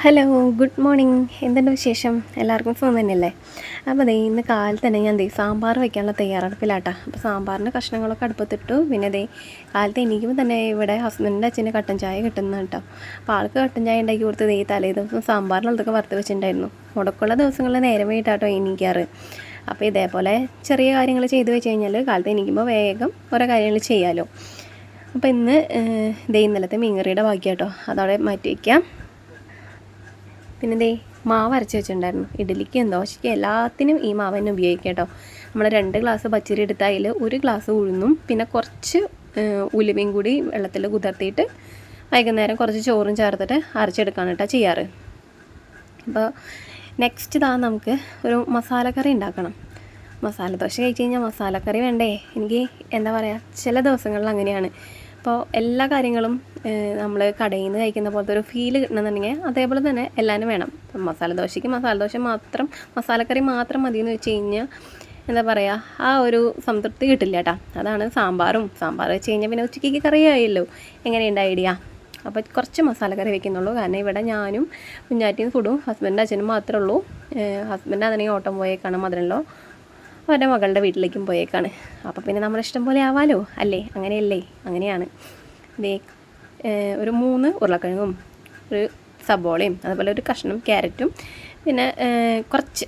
Hello good morning. എന്തുണ്ട് വിശേഷം? എല്ലാവർക്കും സുഖം തന്നെയല്ലേ? അപ്പോൾ ദേ ഇന്ന് കാലത്ത് തന്നെ ഞാൻ ദേ സാമ്പാർ വയ്ക്കാനുള്ള തയ്യാറെടുപ്പിലാട്ടാ. അപ്പോൾ സാമ്പാറിന്റെ കഷ്ണങ്ങളൊക്കെ അടുപ്പത്തിട്ടു. പിന്നെ ദേ കാലത്ത് എനിക്കും തന്നെ ഇവിടെ ഹസ്ബൻഡിന്റെ അച്ഛന് കട്ടൻ ചായ കിട്ടുന്ന കേട്ടോ അപ്പോൾ ആൾക്ക് കട്ടൻ ചായ ഉണ്ടാക്കി കൊടുത്ത് ദേ തലേ ദിവസം സാമ്പാറിനുള്ളതൊക്കെ വറുത്ത് വെച്ചിട്ടുണ്ടായിരുന്നു. മുടക്കുള്ള ദിവസങ്ങളിൽ നേരം വൈകിട്ടാട്ടോ എനിക്കാറ് അപ്പോൾ ഇതേപോലെ ചെറിയ കാര്യങ്ങൾ ചെയ്തു വെച്ച് കഴിഞ്ഞാൽ കാലത്ത് എനിക്കുമ്പോൾ വേഗം ഓരോ കാര്യങ്ങൾ ചെയ്യാമല്ലോ അപ്പോൾ ഇന്ന് ദേ ഇന്നലത്തെ മീൻകറിയുടെ ബാക്കി കേട്ടോ അതവിടെ മാറ്റി വയ്ക്കാം പിന്നെ ദേ മാവ് അരച്ച് വെച്ചിട്ടുണ്ടായിരുന്നു. ഇഡലിക്കും ദോശയ്ക്കും എല്ലാത്തിനും ഈ മാവ് തന്നെ ഉപയോഗിക്കാം കേട്ടോ. നമ്മൾ രണ്ട് ഗ്ലാസ് പച്ചരി എടുത്ത അതിൽ ഒരു ഗ്ലാസ് ഉഴുന്നും പിന്നെ കുറച്ച് ഉലുവയും കൂടി വെള്ളത്തിൽ കുതിർത്തിയിട്ട് വൈകുന്നേരം കുറച്ച് ചോറും ചേർത്തിട്ട് അരച്ചെടുക്കാണ് കേട്ടോ ചെയ്യാറ്. അപ്പോൾ നെക്സ്റ്റ് ഇതാ നമുക്ക് ഒരു മസാലക്കറി ഉണ്ടാക്കണം. മസാല ദോശ കഴിച്ച് കഴിഞ്ഞാൽ മസാലക്കറി വേണ്ടേ? എനിക്ക് എന്താ പറയുക ചില ദിവസങ്ങളിൽ അങ്ങനെയാണ്. അപ്പോൾ എല്ലാ കാര്യങ്ങളും നമ്മൾ കടയിൽ നിന്ന് കഴിക്കുന്ന പോലത്തെ ഒരു ഫീൽ കിട്ടണമെന്നുണ്ടെങ്കിൽ അതേപോലെ തന്നെ എല്ലാവരും വേണം. മസാല ദോശയ്ക്ക് മസാല ദോശ മാത്രം മസാലക്കറി മാത്രം മതി എന്ന് വെച്ച് കഴിഞ്ഞാൽ എന്താ പറയുക ആ ഒരു സംതൃപ്തി കിട്ടില്ല കേട്ടോ അതാണ് സാമ്പാറും. സാമ്പാർ വെച്ച് കഴിഞ്ഞാൽ പിന്നെ ഉച്ചയ്ക്ക് കറിയായല്ലോ. എങ്ങനെയുണ്ട് ഐഡിയ? അപ്പോൾ കുറച്ച് മസാലക്കറി വെക്കുന്നുള്ളൂ. കാരണം ഇവിടെ ഞാനും കുഞ്ഞാറ്റിയും ഫുഡും ഹസ്ബൻഡ് അച്ഛനും മാത്രമേ ഉള്ളൂ. ഹസ്ബൻഡ് ആണെങ്കിൽ ഓട്ടം പോയേക്കാണ് മദറിലോ അവരുടെ മകളുടെ വീട്ടിലേക്കും പോയേക്കാണ്. അപ്പോൾ പിന്നെ നമ്മുടെ ഇഷ്ടം പോലെ ആവാലോ? അല്ലേ? അങ്ങനെയല്ലേ? അങ്ങനെയാണ്. ദേ ഒരു മൂന്ന് ഉരുളക്കിഴങ്ങും ഒരു സബോളയും അതുപോലെ ഒരു കഷ്ണം ക്യാരറ്റും പിന്നെ കുറച്ച്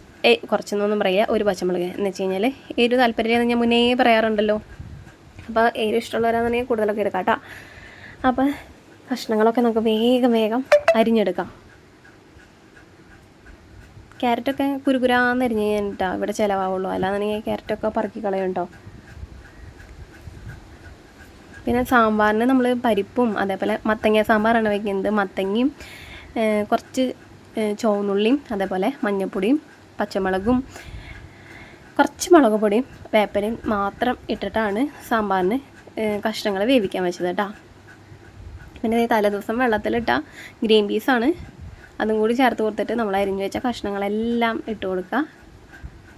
കുറച്ചെന്നൊന്നും പറയുക ഒരു പച്ചമുളക്. എന്ന് വെച്ച് കഴിഞ്ഞാൽ എരിവ് താല്പര്യമെന്ന് ഞാൻ മുന്നേ പറയാറുണ്ടല്ലോ. അപ്പോൾ എരിവ് ഇഷ്ടമുള്ളവരാണെന്നുണ്ടെങ്കിൽ കൂടുതലൊക്കെ എടുക്കാം കേട്ടോ. അപ്പോൾ കഷ്ണങ്ങളൊക്കെ നമുക്ക് വേഗം വേഗം അരിഞ്ഞെടുക്കാം. ക്യാരറ്റൊക്കെ കുരുകുരാന്ന് അരിഞ്ഞ് കഴിഞ്ഞിട്ടാ ഇവിടെ ചിലവാവുള്ളൂ. അല്ലാന്നുണ്ടെങ്കിൽ ക്യാരറ്റൊക്കെ പറക്കി കളയുണ്ടോ പിന്നെ സാമ്പാറിന് നമ്മൾ പരിപ്പും അതേപോലെ മത്തങ്ങ സാമ്പാറാണ് വയ്ക്കുന്നത് മത്തങ്ങയും കുറച്ച് ചോന്നുള്ളിയും അതേപോലെ മഞ്ഞൾപ്പൊടിയും പച്ചമുളകും കുറച്ച് മുളക് പൊടിയും വേപ്പലയും മാത്രം ഇട്ടിട്ടാണ് സാമ്പാറിന് കഷ്ണങ്ങൾ വേവിക്കാൻ വെച്ചത് കേട്ടോ പിന്നെ തലേദിവസം വെള്ളത്തിലിട്ട ഗ്രീൻ പീസാണ് അതും കൂടി ചേർത്ത് കൊടുത്തിട്ട് നമ്മൾ അരിഞ്ഞു വെച്ച കഷ്ണങ്ങളെല്ലാം ഇട്ട് കൊടുക്കുക.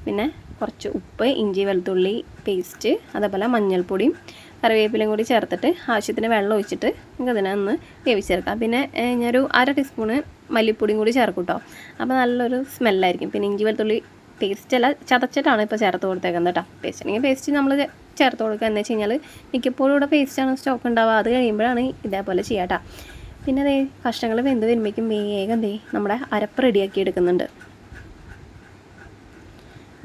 പിന്നെ കുറച്ച് ഉപ്പ് ഇഞ്ചി വെളുത്തുള്ളി പേസ്റ്റ് അതേപോലെ മഞ്ഞൾപ്പൊടിയും കറിവേപ്പിലയും കൂടി ചേർത്തിട്ട് ആവശ്യത്തിന് വെള്ളം ഒഴിച്ചിട്ട് നമുക്ക് അതിനെ ഒന്ന് വേവിച്ചേർക്കാം പിന്നെ ഞാനൊരു അര ടീസ്പൂണ് മല്ലിപ്പൊടിയും കൂടി ചേർക്കും കേട്ടോ അപ്പോൾ നല്ലൊരു സ്മെല്ലായിരിക്കും. പിന്നെ ഇഞ്ചി വെളുത്തുള്ളി പേസ്റ്റ് അല്ല ചതച്ചിട്ടാണ് ഇപ്പോൾ ചേർത്ത് കൊടുത്തേക്കുന്നത് കേട്ടോ പേസ്റ്റ് അല്ലെങ്കിൽ പേസ്റ്റ് നമ്മൾ ചേർത്ത് കൊടുക്കുക. എന്ന് വെച്ച് കഴിഞ്ഞാൽ മിക്കപ്പോഴും ഇവിടെ പേസ്റ്റാണ് സ്റ്റോക്ക് ഉണ്ടാവുക. അത് കഴിയുമ്പോഴാണ് ഇതേപോലെ ചെയ്യാം കേട്ടോ പിന്നെ അതേ കഷ്ണങ്ങൾ വെന്ത് വരുമ്പോഴേക്കും വേഗം ദേ നമ്മുടെ അരപ്പ് റെഡിയാക്കി എടുക്കുന്നുണ്ട്.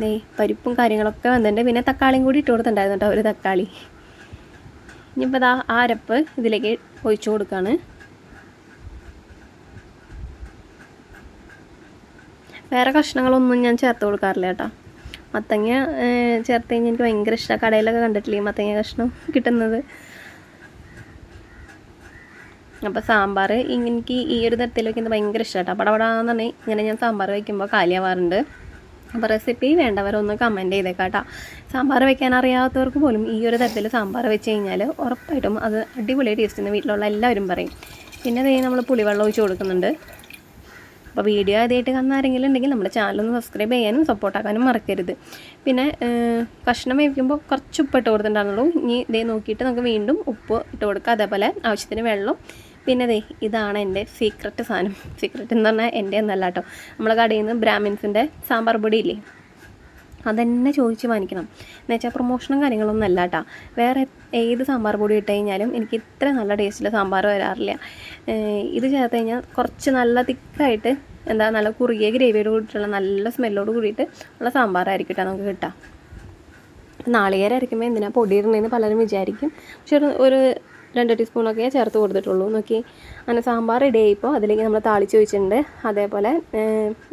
ദേ പരിപ്പും കാര്യങ്ങളൊക്കെ വന്നിട്ടുണ്ട്. പിന്നെ തക്കാളിയും കൂടി ഇട്ട് കൊടുത്തിട്ടുണ്ടായിരുന്നു കേട്ടോ ഒരു തക്കാളി. ഇനിയിപ്പോൾ ദാ ആ അരപ്പ് ഇതിലേക്ക് ഒഴിച്ചു കൊടുക്കുകയാണ് വേറെ കഷ്ണങ്ങളൊന്നും ഞാൻ ചേർത്ത് കൊടുക്കാറില്ല കേട്ടോ. മത്തങ്ങ ചേർത്ത് കഴിഞ്ഞാൽ എനിക്ക് ഭയങ്കര ഇഷ്ടമാണ് കടയിലൊക്കെ കണ്ടിട്ടില്ലേ മത്തങ്ങ കഷ്ണം കിട്ടുന്നത്? അപ്പോൾ സാമ്പാർ എനിക്ക് ഈ ഒരു തരത്തിൽ വയ്ക്കുന്നത് ഭയങ്കര ഇഷ്ടമാണ് പടപടാന്ന് പറഞ്ഞാൽ ഇങ്ങനെ ഞാൻ സാമ്പാർ വയ്ക്കുമ്പോൾ കാലിയാവാറുണ്ട് അപ്പോൾ റെസിപ്പി വേണ്ടവരൊന്ന് കമന്റ് ചെയ്തേക്കാട്ടാ. സാമ്പാർ വെക്കാൻ അറിയാത്തവർക്ക് പോലും ഈ ഒരു തരത്തിൽ സാമ്പാർ വെച്ച് കഴിഞ്ഞാൽ ഉറപ്പായിട്ടും അത് അടിപൊളി ടേസ്റ്റ് എന്ന് വീട്ടിലുള്ള എല്ലാവരും പറയും. പിന്നെ ദേ നമ്മൾ പുളിവെള്ളം ഒഴിച്ച് കൊടുക്കുന്നുണ്ട്. അപ്പോൾ വീഡിയോ ആദ്യമായിട്ട് കാണുന്ന ആരെങ്കിലും ഉണ്ടെങ്കിൽ നമ്മുടെ ചാനലൊന്ന് സബ്സ്ക്രൈബ് ചെയ്യാനും സപ്പോർട്ടാക്കാനും മറക്കരുത്. പിന്നെ കഷ്ണം വേവിക്കുമ്പോൾ കുറച്ച് ഉപ്പ് ഇട്ട് കൊടുത്തിട്ടുണ്ടാകുന്നുള്ളൂ ഇനി ഇതേ നോക്കിയിട്ട് നമുക്ക് വീണ്ടും ഉപ്പ് ഇട്ട് കൊടുക്കുക അതേപോലെ ആവശ്യത്തിന് വെള്ളം പിന്നെ ദേ ഇതാണ് എന്റെ സീക്രട്ട് സാധനം. സീക്രട്ട് എന്ന് പറഞ്ഞാൽ എന്റെ ഒന്നല്ല കേട്ടോ നമ്മളെ കടയിൽ നിന്ന് ബ്രാഹ്മിൻസിന്റെ സാമ്പാർ പൊടി ഇല്ലേ? അതെന്നെ ചോദിച്ച് വാങ്ങിക്കണം. എന്ന് വെച്ചാൽ പ്രൊമോഷനും കാര്യങ്ങളൊന്നും അല്ല കേട്ടോ വേറെ ഏത് സാമ്പാർ പൊടി ഇട്ട് കഴിഞ്ഞാലും എനിക്ക് ഇത്ര നല്ല ടേസ്റ്റിൽ സാമ്പാർ വരാറില്ല. ഇത് ചേർത്ത് കഴിഞ്ഞാൽ കുറച്ച് നല്ല തിക്കായിട്ട് എന്താ നല്ല കുറുകിയ ഗ്രേവിയോട് കൂടിയിട്ടുള്ള നല്ല സ്മെല്ലോട് കൂടിയിട്ട് ഉള്ള സാമ്പാറായിരിക്കും കേട്ടോ നമുക്ക് കിട്ടുക നാളികേരം അരയ്ക്കുമ്പോൾ എന്തിനാ പൊടി ഇടണമെന്ന് പലരും വിചാരിക്കും. പക്ഷെ ഒരു രണ്ട് ടീസ്പൂണൊക്കെ ചേർത്ത് കൊടുത്തിട്ടുള്ളൂ. നോക്കി അങ്ങനെ സാമ്പാർ റെഡി ഇപ്പോൾ അതിലേക്ക് നമ്മൾ താളിച്ച് വെച്ചിട്ടുണ്ട് അതേപോലെ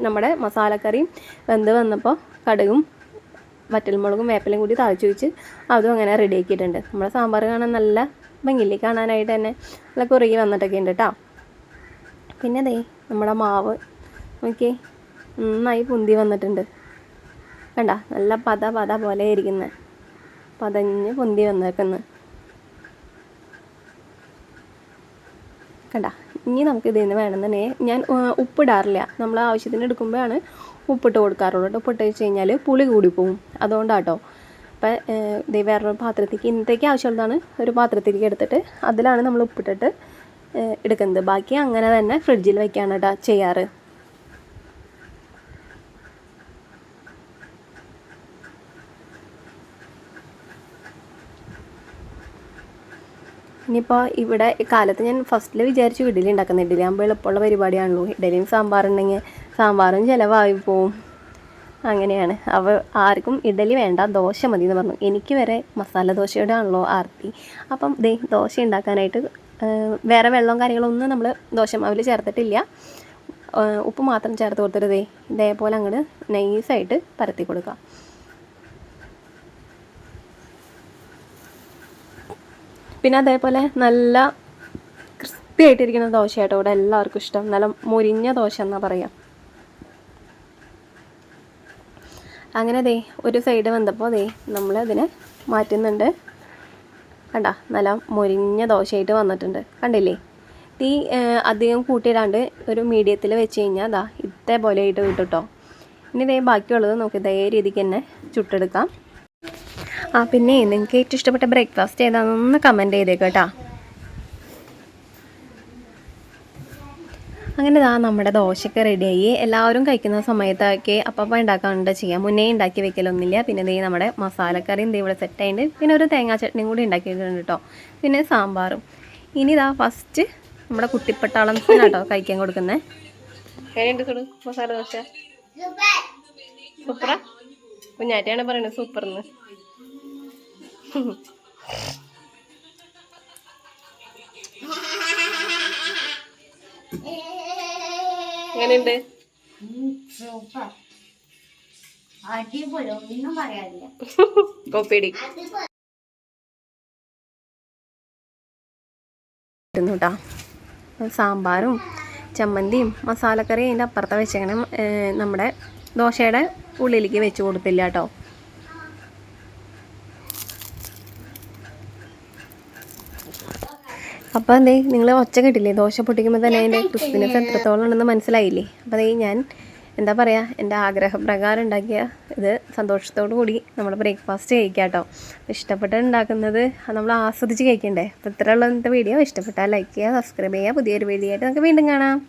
നമ്മുടെ മസാലക്കറിയും വെന്ത് വന്നപ്പോൾ കടുകും വറ്റൽമുളകും വേപ്പിലയും കൂടി താളിച്ച് വെച്ച് അതും അങ്ങനെ റെഡി ആക്കിയിട്ടുണ്ട്. നമ്മുടെ സാമ്പാർ കാണാൻ നല്ല ഭംഗിയില്ലേ? കാണാനായിട്ട് തന്നെ നല്ല കുറുകി വന്നിട്ടൊക്കെ ഉണ്ട് കേട്ടോ പിന്നെ ദേ നമ്മുടെ മാവ്. നോക്കിയേ നന്നായി പൊന്തി വന്നിട്ടുണ്ട്. കണ്ട നല്ല പത പത പോലെ ഇരിക്കുന്നത് പതഞ്ഞ് പൊന്തി വന്നേക്കുന്നത് കണ്ട ഇനി നമുക്ക് ഇതിൽ നിന്ന് വേണമെന്നുണ്ടെങ്കിൽ ഞാൻ ഉപ്പിടാറില്ല. നമ്മൾ ആവശ്യത്തിന് എടുക്കുമ്പോഴാണ് ഉപ്പിട്ട് കൊടുക്കാറുള്ളൂ കേട്ടോ. ഉപ്പിട്ട് വെച്ച് കഴിഞ്ഞാൽ പുളി കൂടി പോവും. അതുകൊണ്ടാട്ടോ. അപ്പം ഇത് വേറൊരു പാത്രത്തേക്ക് ഇന്നത്തേക്ക് ആവശ്യമുള്ളതാണ് ഒരു പാത്രത്തിലേക്ക് എടുത്തിട്ട് അതിലാണ് നമ്മൾ ഉപ്പിട്ടിട്ട് എടുക്കുന്നത്. ബാക്കി അങ്ങനെ തന്നെ ഫ്രിഡ്ജിൽ വെക്കാണ് കേട്ടോ ചെയ്യാറ്. ഇനിയിപ്പോൾ ഇവിടെ കാലത്ത് ഞാൻ ഫസ്റ്റിൽ വിചാരിച്ചു ഇഡലി ഉണ്ടാക്കുന്നത് ഇഡലി ആകുമ്പോൾ എളുപ്പമുള്ള പരിപാടിയാണല്ലോ. ഇഡലിയും സാമ്പാറുണ്ടെങ്കിൽ സാമ്പാറും ചിലവായി പോവും. അങ്ങനെയാണ്. അവ ആർക്കും ഇഡലി വേണ്ട ദോശ മതി എന്ന് പറഞ്ഞു. എനിക്ക് വരെ മസാല ദോശയുടെ ആണല്ലോ ആർത്തി. അപ്പം ദേ ദോശ ഉണ്ടാക്കാനായിട്ട് വേറെ വെള്ളവും കാര്യങ്ങളൊന്നും നമ്മൾ ദോശമാവിൽ ചേർത്തിട്ടില്ല. ഉപ്പ് മാത്രം ചേർത്ത് കൊടുത്തിട്ട് ദേ ഇതേപോലെ അങ്ങോട്ട് നൈസായിട്ട് പരത്തി കൊടുക്കുക പിന്നെ അതേപോലെ നല്ല ക്രിസ്പി ആയിട്ടിരിക്കുന്ന ദോശയാട്ടോ ഇവിടെ എല്ലാവർക്കും ഇഷ്ടം. നല്ല മുരിഞ്ഞ ദോശ എന്നാ പറയാം. അങ്ങനെ ദേ ഒരു സൈഡ് വന്നപ്പോൾ ദേ നമ്മൾ അതിനെ മാറ്റുന്നുണ്ട്. കണ്ട നല്ല മുരിഞ്ഞ ദോശയായിട്ട് വന്നിട്ടുണ്ട്. കണ്ടില്ലേ? തീ അധികം കൂട്ടിയിടാണ്ട് ഒരു മീഡിയത്തിൽ വെച്ച് കഴിഞ്ഞാൽ അതാ ഇതേപോലെ ആയിട്ട് കേട്ടോ ഇനി ഇതേ ബാക്കിയുള്ളത് നമുക്ക് ഇതേ രീതിക്ക് തന്നെ ചുട്ടെടുക്കാം. ആ പിന്നെ നിങ്ങൾക്ക് ഏറ്റവും ഇഷ്ടപ്പെട്ട ബ്രേക്ക്ഫാസ്റ്റ് ഏതാണെന്ന് കമന്റ് ചെയ്തേക്കേട്ടാ അങ്ങനെ ഇതാ നമ്മുടെ ദോശയൊക്കെ റെഡിയായി എല്ലാവരും കഴിക്കുന്ന സമയത്തൊക്കെ അപ്പം ഉണ്ടാക്കാണ്ട് ചെയ്യാം. മുന്നേ ഉണ്ടാക്കി വെക്കലൊന്നുമില്ല. പിന്നെ ദേ നമ്മുടെ മസാലക്കറിയും ദേ ഇവിടെ സെറ്റ് ആയിട്ടുണ്ട് പിന്നെ ഒരു തേങ്ങാ ചട്നിയും കൂടി ഉണ്ടാക്കിയിട്ടുണ്ട് കേട്ടോ പിന്നെ സാമ്പാറും. ഇനി ഇതാ ഫസ്റ്റ് നമ്മുടെ കുട്ടിപ്പട്ടാളം കേട്ടോ കഴിക്കാൻ കൊടുക്കുന്നത് മസാല ദോശ? സൂപ്പറാ? കുഞ്ഞാറ്റയാണ് പറയുന്നത് സൂപ്പർന്ന്. എങ്ങനെയുണ്ട്? സൂപ്പർ സാമ്പാറും ചമ്മന്തിയും മസാലക്കറിയും അതിന്റെ അപ്പുറത്തെ വെച്ചേക്കണം. നമ്മുടെ ദോശയുടെ ഉള്ളിലേക്ക് വെച്ച് കൊടുത്തില്ല കേട്ടോ. അപ്പോൾ അതേ നിങ്ങൾ ഒച്ച കേട്ടില്ലേ? ദോശ പൊട്ടിക്കുമ്പോൾ തന്നെ അതിന്റെ ക്രിസ്പിനെസ് എത്രത്തോളം ഉണ്ടെന്ന് മനസ്സിലായില്ലേ? അപ്പോൾ അതേ ഞാൻ എന്താ പറയുക എന്റെ ആഗ്രഹപ്രകാരം ഉണ്ടാക്കിയ ഇത് സന്തോഷത്തോടു കൂടി നമ്മൾ ബ്രേക്ക്ഫാസ്റ്റ് കഴിക്കാം കേട്ടോ ഇഷ്ടപ്പെട്ട് ഉണ്ടാക്കുന്നത് നമ്മൾ ആസ്വദിച്ച് കഴിക്കണ്ടേ? അപ്പോൾ ഇത്രയുള്ള ഇന്നത്തെ വീഡിയോ. ഇഷ്ടപ്പെട്ടാൽ ലൈക്ക് ചെയ്യുക സബ്സ്ക്രൈബ് ചെയ്യുക. പുതിയൊരു വീഡിയോ ആയിട്ട് നമുക്ക് വീണ്ടും കാണാം.